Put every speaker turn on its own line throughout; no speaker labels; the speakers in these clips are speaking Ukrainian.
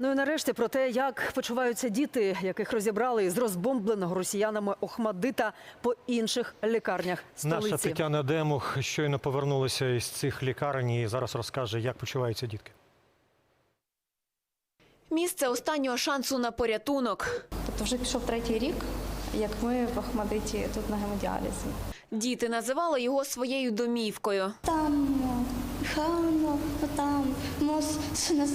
Ну і нарешті про те, як почуваються діти, яких розібрали із розбомбленого росіянами Охмадита по інших лікарнях столиці.
Наша Тетяна Демух щойно повернулася із цих лікарень і зараз розкаже, як почуваються дітки.
Місце останнього шансу на порятунок.
Тобто вже пішов третій рік, як ми в Ахмадиті тут на гемодіалізі.
Діти називали його своєю домівкою.
Там гарно, там мос нас,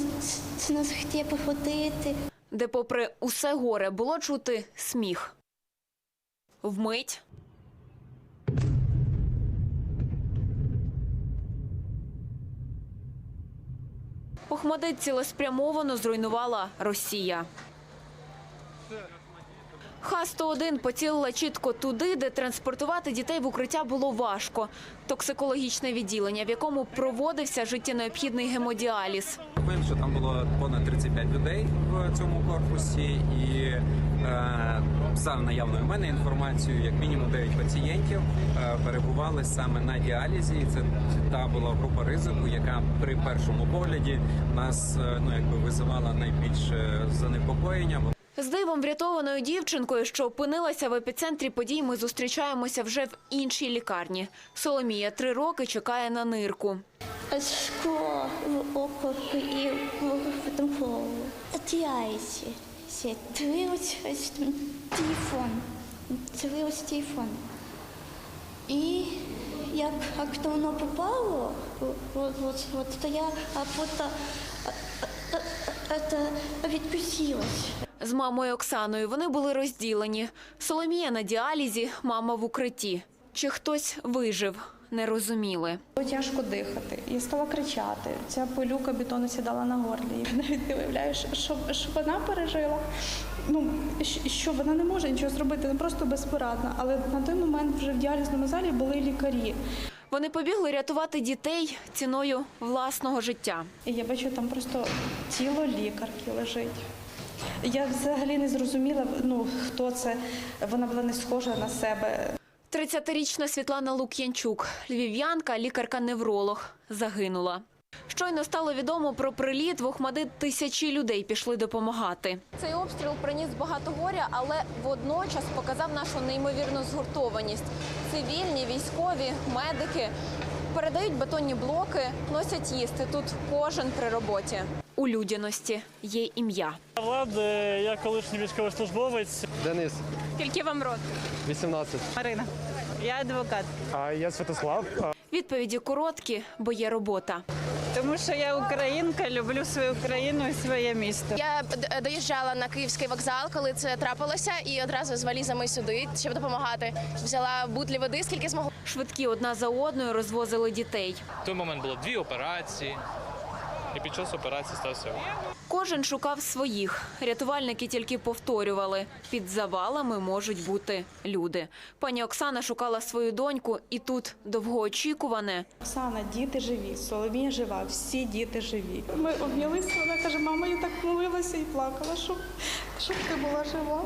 нас хотіє походити.
де, попри усе горе, було чути сміх. Вмить. Охмадит цілеспрямовано зруйнувала Росія. Х-101 поцілила чітко туди, де транспортувати дітей в укриття було важко. Токсикологічне відділення, в якому проводився життєнеобхідний гемодіаліз.
Виявили, що там було понад 35 людей в цьому корпусі, і е, за наявною мене інформацією, як мінімум 9 пацієнтів е, перебували саме на діалізі. Це та була група ризику, яка при першому погляді нас е, ну якби визивала найбільше занепокоєння.
З дивом врятованою дівчинкою, що опинилася в епіцентрі подій, ми зустрічаємося вже в іншій лікарні. Соломія три роки чекає на нирку.
Скло в око і в голову. Отяйся. Дивилась телефон. Дивилась телефон. І як, як воно попало, от, от, от, то я а.
З мамою Оксаною вони були розділені. Соломія на діалізі, мама в укритті. Чи хтось вижив, не розуміли.
Було тяжко дихати. Я стала кричати. Ця пилюка бетону сідала на горлі. Я навіть не виявляю, що, що, що вона пережила. Ну, що вона не може нічого зробити, не просто безпорадна. Але на той момент вже в діалізному залі були лікарі.
Вони побігли рятувати дітей ціною власного життя.
І я бачу, там просто тіло лікарки лежить. Я взагалі не зрозуміла, ну, хто це. Вона була не схожа на себе.
30-річна Світлана Лук'янчук, львів'янка, лікарка-невролог, загинула. Щойно стало відомо про приліт, в Охмадит тисячі людей пішли допомагати. Цей обстріл приніс багато горя, але водночас показав нашу неймовірну згуртованість. Цивільні, військові, медики передають бетонні блоки, носять їсти. Тут кожен при роботі. У людяності є ім'я.
Влад, е, я колишній військовослужбовець.
Денис,
Скільки вам років?
18.
Марина. Я адвокат,
А я Святослав.
Відповіді короткі, бо є робота.
Тому що я українка, люблю свою країну і своє місто.
Я доїжджала на київський вокзал, коли це трапилося, і одразу з валізами сюди, щоб допомагати. Взяла бутлі води, скільки змогла.
Швидкі одна за одною розвозили дітей.
В той момент було дві операції, і під час операції стався вибух.
Кожен шукав своїх. Рятувальники тільки повторювали: під завалами можуть бути люди. Пані Оксана шукала свою доньку, і тут довгоочікуване.
Оксана, діти живі, Соломія жива, всі діти живі. Ми обнялися, вона каже, мама, я так молилася і плакала, щоб, щоб ти була жива.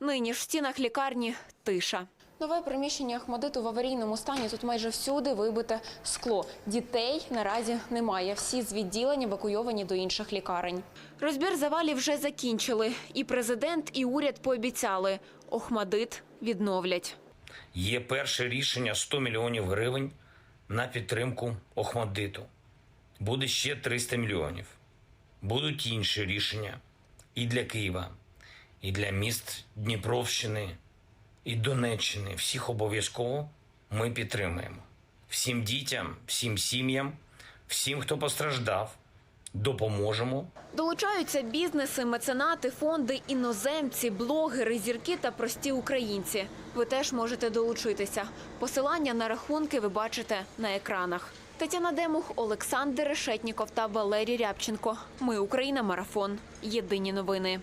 Нині ж в стінах лікарні тиша. Нове приміщення Ахмадиту в аварійному стані. Тут майже всюди вибите скло. Дітей наразі немає. Всі з відділень евакуйовані до інших лікарень. Розбір завалів вже закінчили. І президент, і уряд пообіцяли – Охмадит відновлять.
Є перше рішення 100 мільйонів гривень на підтримку Охмаддиту. Буде ще 300 мільйонів. Будуть інші рішення і для Києва, і для міст Дніпровщини, і Донеччини. Всіх обов'язково ми підтримуємо. Всім дітям, всім сім'ям, всім, хто постраждав, допоможемо
Долучаються бізнеси, меценати, фонди, іноземці, блогери, зірки та прості українці. Ви теж можете долучитися. Посилання на рахунки ви бачите на екранах. Тетяна Демух, Олександр Решетніков та Валерій Рябченко. Ми Україна. Марафон. Єдині новини.